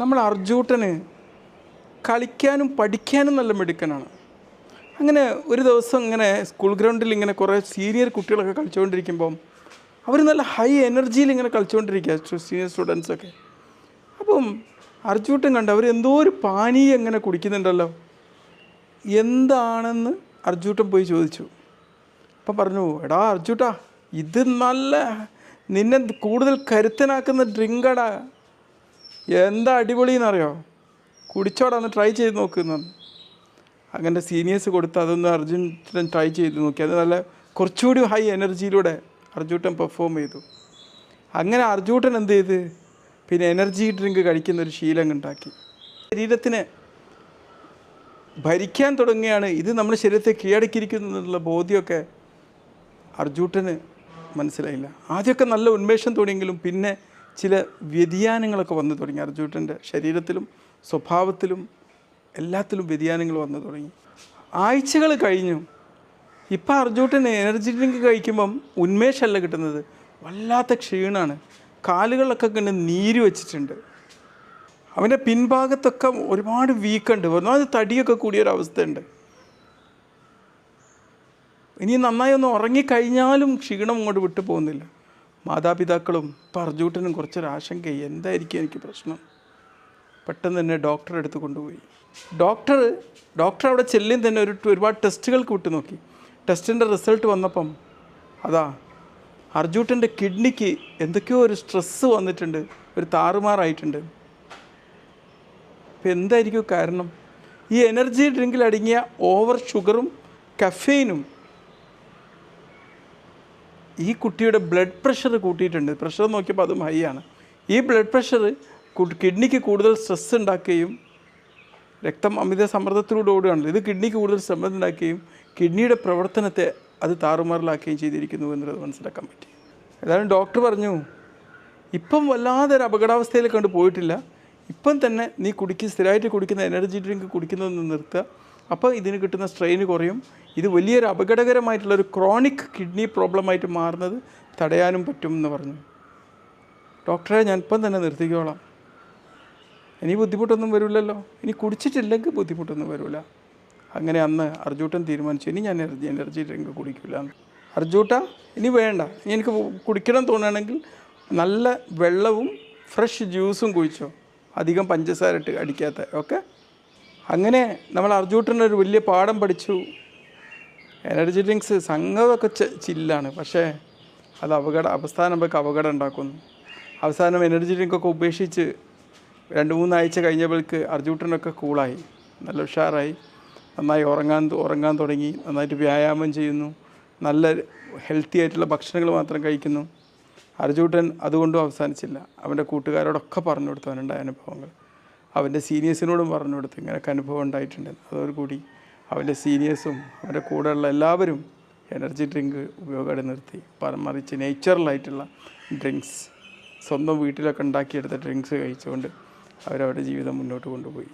നമ്മൾ അർജൂട്ടന് കളിക്കാനും പഠിക്കാനും നല്ല മിടുക്കനാണ്. അങ്ങനെ ഒരു ദിവസം ഇങ്ങനെ സ്കൂൾ ഗ്രൗണ്ടിൽ ഇങ്ങനെ കുറേ സീനിയർ കുട്ടികളൊക്കെ കളിച്ചുകൊണ്ടിരിക്കുമ്പം അവർ നല്ല ഹൈ എനർജിയിൽ ഇങ്ങനെ കളിച്ചുകൊണ്ടിരിക്കുക സീനിയർ സ്റ്റുഡൻസൊക്കെ അപ്പം അർജുട്ടൻ കണ്ട് അവർ എന്തോ ഒരു പാനീയം എങ്ങനെ കുടിക്കുന്നുണ്ടല്ലോ. എന്താണെന്ന് അർജുട്ടൻ പോയി ചോദിച്ചു. അപ്പം പറഞ്ഞു എടാ അർജുട്ടാ ഇത് നല്ല നിന്നെ കൂടുതൽ കരുത്തനാക്കുന്ന ഡ്രിങ്കടാ എന്താ അടിപൊളി എന്നറിയോ കുടിച്ചോടാ ഒന്ന് ട്രൈ ചെയ്ത് നോക്കുന്നു അങ്ങനെ സീനിയേഴ്സ് കൊടുത്ത് അതൊന്ന് അർജുൻ ട്രൈ ചെയ്ത് നോക്കി. അത് നല്ല കുറച്ചുകൂടി ഹൈ എനർജിയിലൂടെ അർജുട്ടൻ പെർഫോം ചെയ്തു. അങ്ങനെ അർജുട്ടൻ എന്ത് ചെയ്ത്? പിന്നെ എനർജി ഡ്രിങ്ക് കഴിക്കുന്ന ഒരു ശീലം ഉണ്ടാക്കി. ശരീരത്തിന് ഭരിക്കാൻ തുടങ്ങുകയാണ്. ഇത് നമ്മുടെ ശരീരത്തെ കീഴടക്കിയിരിക്കുന്നു എന്നുള്ള ബോധ്യമൊക്കെ അർജുട്ടന് മനസ്സിലായില്ല. ആദ്യമൊക്കെ നല്ല ഉന്മേഷം തോന്നിയെങ്കിലും പിന്നെ ചില വ്യതിയാനങ്ങളൊക്കെ വന്നു തുടങ്ങി. അർജുനന്റെ ശരീരത്തിലും സ്വഭാവത്തിലും എല്ലാത്തിലും വ്യതിയാനങ്ങൾ വന്നു തുടങ്ങി. ആഴ്ചകൾ കഴിഞ്ഞു. ഇപ്പോൾ അർജുനൻ എനർജി ഡ്രിങ്ക് കഴിക്കുമ്പം ഉന്മേഷമല്ല കിട്ടുന്നത്. വല്ലാത്ത ക്ഷീണമാണ് കാലുകളിലൊക്കെ കണ്ട് നീര് വെച്ചിട്ടുണ്ട്. അവന്റെ പിൻഭാഗത്തൊക്കെ ഒരുപാട് വീക്കുണ്ട് ഒന്നാമത് തടിയൊക്കെ കൂടിയൊരവസ്ഥയുണ്ട് ഇനി നന്നായി ഒന്ന് ഉറങ്ങിക്കഴിഞ്ഞാലും ക്ഷീണം ഇങ്ങോട്ട് വിട്ടു പോകുന്നില്ല. മാതാപിതാക്കളും പർജൂട്ടനും കുറച്ചൊരു ആശങ്കയായി എന്തായിരിക്കും എനിക്ക് പ്രശ്നം? പെട്ടെന്ന് തന്നെ ഡോക്ടറെ അടുത്ത് കൊണ്ടുപോയി. ഡോക്ടർ ഡോക്ടർ അവിടെ ചെല്ലും തന്നെ ഒരു ഒരുപാട് ടെസ്റ്റുകൾക്ക് വിട്ടു നോക്കി. ടെസ്റ്റിന്റെ റിസൾട്ട് വന്നപ്പം അതാ അർജൂട്ടന്റെ കിഡ്നിക്ക് എന്തൊക്കെയോ ഒരു സ്ട്രെസ്സ് വന്നിട്ടുണ്ട് ഒരു താറുമാറായിട്ടുണ്ട്. ഇപ്പം എന്തായിരിക്കും കാരണം? ഈ എനർജി ഡ്രിങ്കിൽ അടങ്ങിയ ഓവർ ഷുഗറും കഫെയിനും ഈ കുട്ടിയുടെ ബ്ലഡ് പ്രഷർ കൂട്ടിയിട്ടുണ്ട്. പ്രഷർ നോക്കിയപ്പോൾ അതും ഹൈ ആണ്. ഈ ബ്ലഡ് പ്രഷർ കിഡ്നിക്ക് കൂടുതൽ സ്ട്രെസ് ഉണ്ടാക്കുകയും രക്തം അമിത സമ്മർദ്ദത്തിലൂടെ ഓടുകയാണല്ലോ. ഇത് കിഡ്നിക്ക് കൂടുതൽ സമ്മർദ്ദം ഉണ്ടാക്കുകയും കിഡ്നിയുടെ പ്രവർത്തനത്തെ അത് താറുമാറിലാക്കുകയും ചെയ്തിരിക്കുന്നു എന്നുള്ളത് മനസ്സിലാക്കാൻ പറ്റി. ഏതായാലും ഡോക്ടർ പറഞ്ഞു ഇപ്പം വല്ലാതെ ഒരു അപകടാവസ്ഥയിൽ കണ്ട് പോയിട്ടില്ല. ഇപ്പം തന്നെ നീ കുടിക്കുക സ്ഥിരമായിട്ട് കുടിക്കുന്ന എനർജി ഡ്രിങ്ക് കുടിക്കുന്നത് നിർത്തുക. അപ്പോൾ ഇതിന് കിട്ടുന്ന സ്ട്രെയിന് കുറയും. ഇത് വലിയൊരു അപകടകരമായിട്ടുള്ള ഒരു ക്രോണിക് കിഡ്നി പ്രോബ്ലമായിട്ട് മാറുന്നത് തടയാനും പറ്റും എന്ന് പറഞ്ഞു. ഡോക്ടറെ ഞാൻ ഇപ്പം തന്നെ നിർത്തിക്കോളാം. ഇനി ബുദ്ധിമുട്ടൊന്നും വരില്ലല്ലോ. ഇനി കുടിച്ചിട്ടില്ലെങ്കിൽ ബുദ്ധിമുട്ടൊന്നും വരില്ല. അങ്ങനെ അന്ന് അർജൂട്ടൻ തീരുമാനിച്ചു. ഇനി ഞാൻ എനർജി എനർജി ഡ്രിങ്ക് കുടിക്കില്ല അർജൂട്ട ഇനി വേണ്ട. ഇനി എനിക്ക് കുടിക്കണം തോന്നുകയാണെങ്കിൽ നല്ല വെള്ളവും ഫ്രഷ് ജ്യൂസും കുഴിച്ചോ അധികം പഞ്ചസാര ഇട്ട് അടിക്കാത്ത ഓക്കെ അങ്ങനെ നമ്മൾ അർജൂട്ടന്റെ ഒരു വലിയ പാഠം പഠിച്ചു. എനർജി ഡ്രിങ്ക്സ് സംഗമൊക്കെ ചെ- ചില്ലാണ്. പക്ഷേ അത് അപകട അവസാനം അപകടം ഉണ്ടാക്കുന്നു. അവസാനം എനർജി ഡ്രിങ്കൊക്കെ ഉപേക്ഷിച്ച് രണ്ട് മൂന്നാഴ്ച കഴിഞ്ഞപ്പോഴേക്ക് അർജുട്ടനൊക്കെ കൂളായി. നല്ല ഉഷാറായി. നന്നായി ഉറങ്ങാൻ ഉറങ്ങാൻ തുടങ്ങി. നന്നായിട്ട് വ്യായാമം ചെയ്യുന്നു. നല്ല ഹെൽത്തി ആയിട്ടുള്ള ഭക്ഷണങ്ങൾ മാത്രം കഴിക്കുന്നു. അർജുട്ടൻ അതുകൊണ്ടും അവസാനിച്ചില്ല. അവന്റെ കൂട്ടുകാരോടൊക്കെ പറഞ്ഞു കൊടുത്തു അവനുണ്ടായ അനുഭവങ്ങൾ. അവന്റെ സീനിയേഴ്സിനോടും പറഞ്ഞു കൊടുത്തു ഇങ്ങനെയൊക്കെ അനുഭവം ഉണ്ടായിട്ടുണ്ട്. അതോടുകൂടി അവന്റെ സീനിയേഴ്സും അവന്റെ കൂടെയുള്ള എല്ലാവരും എനർജി ഡ്രിങ്ക് ഉപയോഗം നിർത്തി. മറിച്ച് നേച്ചുറലായിട്ടുള്ള ഡ്രിങ്ക്സ് സ്വന്തം വീട്ടിലൊക്കെ ഉണ്ടാക്കിയെടുത്ത ഡ്രിങ്ക്സ് കഴിച്ചുകൊണ്ട് അവരവരുടെ ജീവിതം മുന്നോട്ട് കൊണ്ടുപോയി.